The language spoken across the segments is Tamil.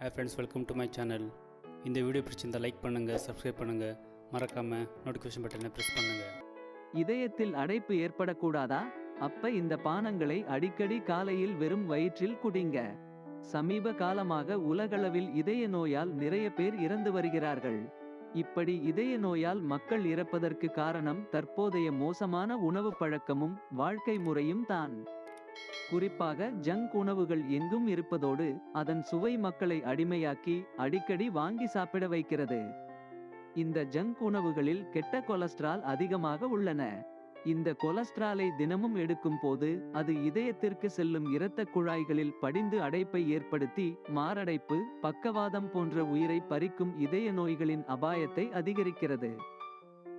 Hey friends welcome to my channel இந்த வீடியோ பிடிச்சிருந்தால் லைக் பண்ணுங்கள் சப்ஸ்கிரைப் பண்ணுங்கள் மறக்காமல் நோட்டிஃபிகேஷன் பட்டனை ப்ரெஸ் பண்ணுங்கள் இதயத்தில் அடைப்பு ஏற்படக்கூடாதா? அப்ப இந்த பானங்களை அடிக்கடி காலையில் வெறும் வயிற்றில் குடிங்க. சமீப காலமாக உலகளவில் இதய நோயால் நிறைய பேர் இறந்து வருகிறார்கள். இப்படி இதய நோயால் மக்கள் இறப்பதற்கு காரணம் தற்போதைய மோசமான உணவு பழக்கமும் வாழ்க்கை முறையும் தான். குறிப்பாக ஜங்க் உணவுகள் எங்கும் இருப்பதோடு அதன் சுவை மக்களை அடிமையாக்கி அடிக்கடி வாங்கி சாப்பிட வைக்கிறது. இந்த ஜங்க் உணவுகளில் கெட்ட கொலஸ்ட்ரால் அதிகமாக உள்ளன. இந்த கொலஸ்ட்ராலை தினமும் எடுக்கும் போது அது இதயத்திற்கு செல்லும் இரத்த குழாய்களில் படிந்து அடைப்பை ஏற்படுத்தி மாரடைப்பு பக்கவாதம் போன்ற உயிரை பறிக்கும் இதய நோய்களின் அபாயத்தை அதிகரிக்கிறது.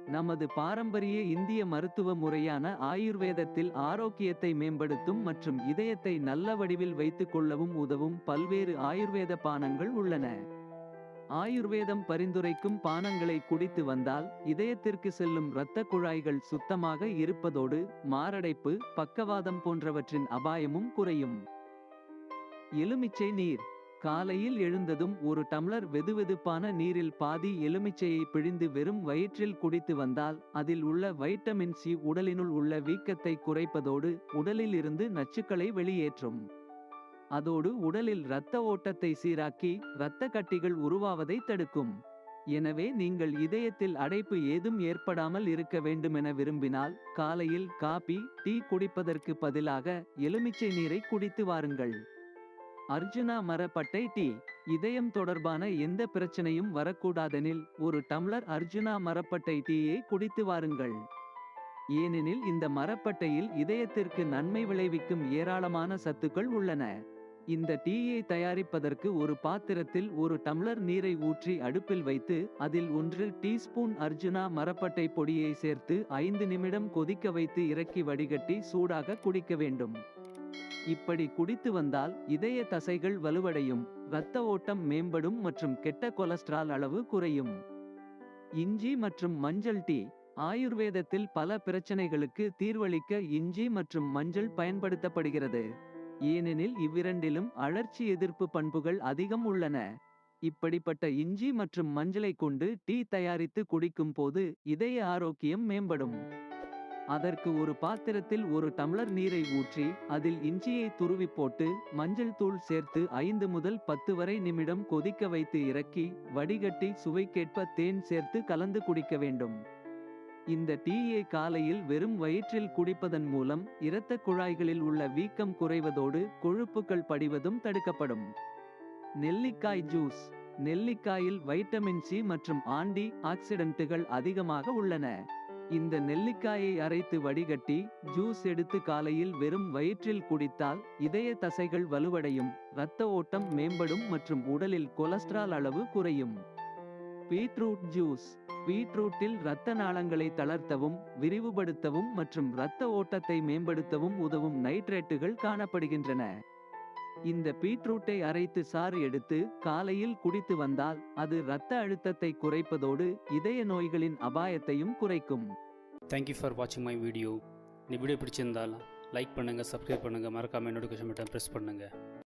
நமது பாரம்பரிய இந்திய மருத்துவ முறையான ஆயுர்வேதத்தில் ஆரோக்கியத்தை மேம்படுத்தும் மற்றும் இதயத்தை நல்ல வடிவில் வைத்துக் கொள்ளவும் உதவும் பல்வேறு ஆயுர்வேத பானங்கள் உள்ளன. ஆயுர்வேதம் பரிந்துரைக்கும் பானங்களை குடித்து வந்தால் இதயத்திற்கு செல்லும் இரத்த குழாய்கள் சுத்தமாக இருப்பதோடு மாரடைப்பு பக்கவாதம் போன்றவற்றின் அபாயமும் குறையும். எலுமிச்சை நீர் காலையில் எழுந்ததும் ஒரு டம்ளர் வெதுவெதுப்பான நீரில் பாதி எலுமிச்சையை பிழிந்து வெறும் வயிற்றில் குடித்து வந்தால் அதில் உள்ள வைட்டமின் சி உடலினுள் உள்ள வீக்கத்தை குறைப்பதோடு உடலில் இருந்து நச்சுக்களை வெளியேற்றும். அதோடு உடலில் இரத்த ஓட்டத்தை சீராக்கி இரத்த கட்டிகள் உருவாவதை தடுக்கும். எனவே நீங்கள் இதயத்தில் அடைப்பு ஏதும் ஏற்படாமல் இருக்க வேண்டுமென விரும்பினால் காலையில் காபி டீ குடிப்பதற்கு பதிலாக எலுமிச்சை நீரை குடித்து வாருங்கள். அர்ஜுனா மரப்பட்டை டீ. இதயம் தொடர்பான எந்த பிரச்சனையும் வரக்கூடாதெனில் ஒரு டம்ளர் அர்ஜுனா மரப்பட்டை டீயை குடித்து வாருங்கள். ஏனெனில் இந்த மரப்பட்டையில் இதயத்திற்கு நன்மை விளைவிக்கும் ஏராளமான சத்துக்கள் உள்ளன. இந்த டீயை தயாரிப்பதற்கு ஒரு பாத்திரத்தில் ஒரு டம்ளர் நீரை ஊற்றி அடுப்பில் வைத்து அதில் ஒன்று டீஸ்பூன் அர்ஜுனா மரப்பட்டை பொடியை சேர்த்து ஐந்து நிமிடம் கொதிக்க வைத்து இறக்கி வடிகட்டி சூடாக குடிக்க வேண்டும். இப்படி குடித்து வந்தால் இதய தசைகள் வலுவடையும் இரத்த ஓட்டம் மேம்படும் மற்றும் கெட்ட கொலஸ்ட்ரால் அளவு குறையும். இஞ்சி மற்றும் மஞ்சள் டீ ஆயுர்வேதத்தில் பல பிரச்சனைகளுக்கு தீர்வளிக்க இஞ்சி மற்றும் மஞ்சள் பயன்படுத்தப்படுகிறது. ஏனெனில் இவ்விரண்டிலும் அழற்சி எதிர்ப்பு பண்புகள் அதிகம் உள்ளன. இப்படிப்பட்ட இஞ்சி மற்றும் மஞ்சளை கொண்டு டீ தயாரித்து குடிக்கும் போது இதய ஆரோக்கியம் மேம்படும். அதற்கு ஒரு பாத்திரத்தில் ஒரு டம்ளர் நீரை ஊற்றி அதில் இஞ்சியை துருவி போட்டு மஞ்சள் தூள் சேர்த்து ஐந்து முதல் பத்து வரை நிமிடம் கொதிக்க வைத்து இறக்கி வடிகட்டி சுவைக்கேற்ப தேன் சேர்த்து கலந்து குடிக்க வேண்டும். இந்த டீயை காலையில் வெறும் வயிற்றில் குடிப்பதன் மூலம் இரத்த குழாய்களில் உள்ள வீக்கம் குறைவதோடு கொழுப்புகள் படிவதும் தடுக்கப்படும். நெல்லிக்காய் ஜூஸ். நெல்லிக்காயில் வைட்டமின் சி மற்றும் ஆண்டி ஆக்சிடென்ட்டுகள் அதிகமாக உள்ளன. இந்த நெல்லிக்காயை அரைத்து வடிகட்டி ஜூஸ் எடுத்து காலையில் வெறும் வயிற்றில் குடித்தால் இதய தசைகள் வலுவடையும் இரத்த ஓட்டம் மேம்படும் மற்றும் உடலில் கொலஸ்ட்ரால் அளவு குறையும். Beetroot juice. பீட்ரூட்டில் இரத்த நாளங்களை தளர்த்தவும் விரிவுபடுத்தவும் மற்றும் இரத்த ஓட்டத்தை மேம்படுத்தவும் உதவும் நைட்ரேட்டுகள் காணப்படுகின்றன. இந்த பீட்ரூட்டை அரைத்து சாறு எடுத்து காலையில் குடித்து வந்தால் அது இரத்த அழுத்தத்தை குறைப்பதோடு இதய நோய்களின் அபாயத்தையும் குறைக்கும். தேங்க்யூ ஃபார் வாட்சிங் மை வீடியோ இந்த வீடியோ பிடிச்சிருந்தால் லைக் பண்ணுங்கள் சப்ஸ்கிரைப் பண்ணுங்கள் மறக்காமல் நோட்டிஃபிகேஷன் பட்டன் ப்ரெஸ் பண்ணுங்கள்